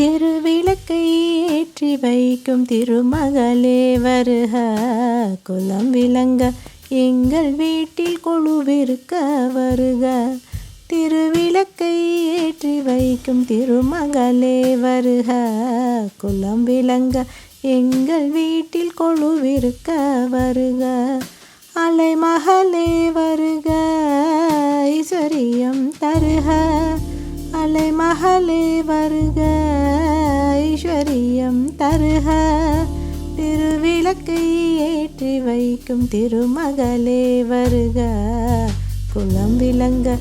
திருவிளக்கை ஏற்றி வைக்கும் திருமகளே வருக. குலம் விளங்க எங்கள் வீட்டில் கொழுவிருக்க வருக. திருவிளக்கை ஏற்றி வைக்கும் திருமகளே வருக. குலம் விளங்க எங்கள் வீட்டில் கொழுவிருக்க வருக. அலைமகளே வருக ஐஸ்வரியம் தருக. அலைமகளே வருக ஐஸ்வரியம் தருக. திருவிளக்கை ஏற்றி வைக்கும் திருமகளே வருக. குலம் விளங்க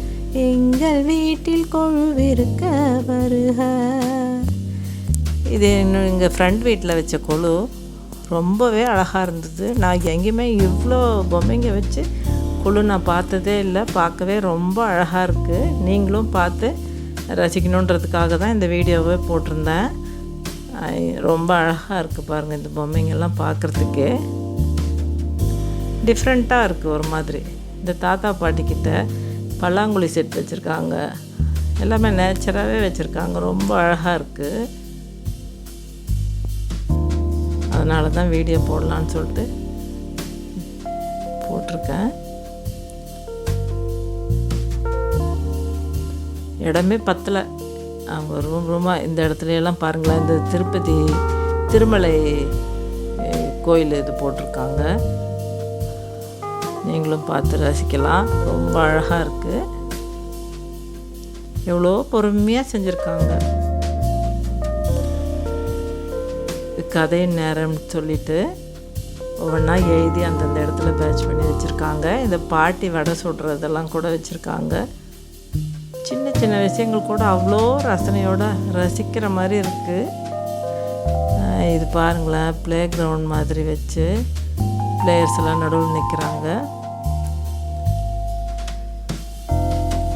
எங்கள் வீட்டில் கொழுவிருக்க வருக. இது இன்னும் எங்கள் ஃப்ரெண்ட் வீட்டில் வச்ச கொழு ரொம்பவே அழகாக இருந்தது. நான் எங்கேயுமே இவ்வளோ பொம்மைங்க வச்சு குழு நான் பார்த்ததே இல்லை. பார்க்கவே ரொம்ப அழகாக இருக்குது நீங்களும் பார்த்து ரசிக்கணுன்றதுக்காக தான் இந்த வீடியோவை போட்டிருந்தேன். ரொம்ப அழகாக இருக்குது பாருங்கள் இந்த பொம்மைங்கெல்லாம் பார்க்குறதுக்கே. டிஃப்ரெண்ட்டாக இருக்குது ஒரு மாதிரி. இந்த தாத்தா பாட்டிக்கிட்ட பல்லாங்குழி செட் வச்சுருக்காங்க. எல்லாமே நேச்சராகவே வச்சுருக்காங்க. ரொம்ப அழகாக இருக்குது அதனால தான் வீடியோ போடலான்னு சொல்லிட்டு போட்டிருக்கேன். இடமே பத்தலை. அவங்க ரூம் ரூமாக இந்த இடத்துலையெல்லாம் பாருங்களேன் இந்த திருப்பதி திருமலை கோயில் இது போட்டிருக்காங்க. நீங்களும் பார்த்து ரசிக்கலாம். ரொம்ப அழகாக இருக்குது எவ்வளோ பொறுமையாக செஞ்சுருக்காங்க. கதை நேரம்னு சொல்லிட்டு ஒவ்வொன்றா எழுதி அந்தந்த இடத்துல பேட்ச் பண்ணி வச்சுருக்காங்க. இந்த பாட்டி வடை சுடுறதெல்லாம் கூட வச்சுருக்காங்க. சின்ன விஷயங்கள் கூட அவ்வளோ ரசனையோடு ரசிக்கிற மாதிரி இருக்குது இது பாருங்களேன் ப்ளே கிரவுண்ட் மாதிரி வச்சு பிளேயர்ஸ் எல்லாம் நடுவில் நிற்கிறாங்க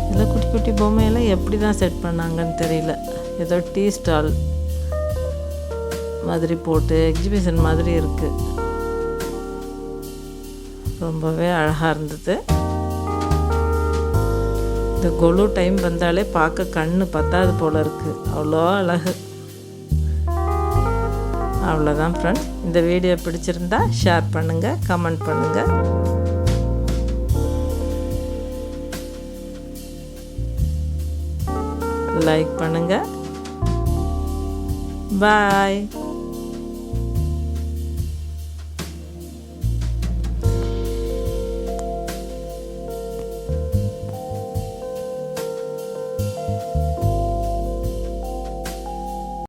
இதில் குட்டி குட்டி பொம்மையெல்லாம் எப்படி தான் செட் பண்ணாங்கன்னு தெரியல. ஏதோ டீ ஸ்டால் மாதிரி போட்டு எக்ஸிபிஷன் மாதிரி இருக்குது ரொம்பவே அழகாக இருந்தது. இந்த கொலு டைம் வந்தாலே பார்க்க கண்ணு பத்தாது போல இருக்குது அவ்வளோ அழகு. அவ்வளோதான் ஃப்ரெண்ட்ஸ் இந்த வீடியோ பிடிச்சிருந்தா ஷேர் பண்ணுங்கள் கமெண்ட் பண்ணுங்கள் லைக் பண்ணுங்கள் பாய்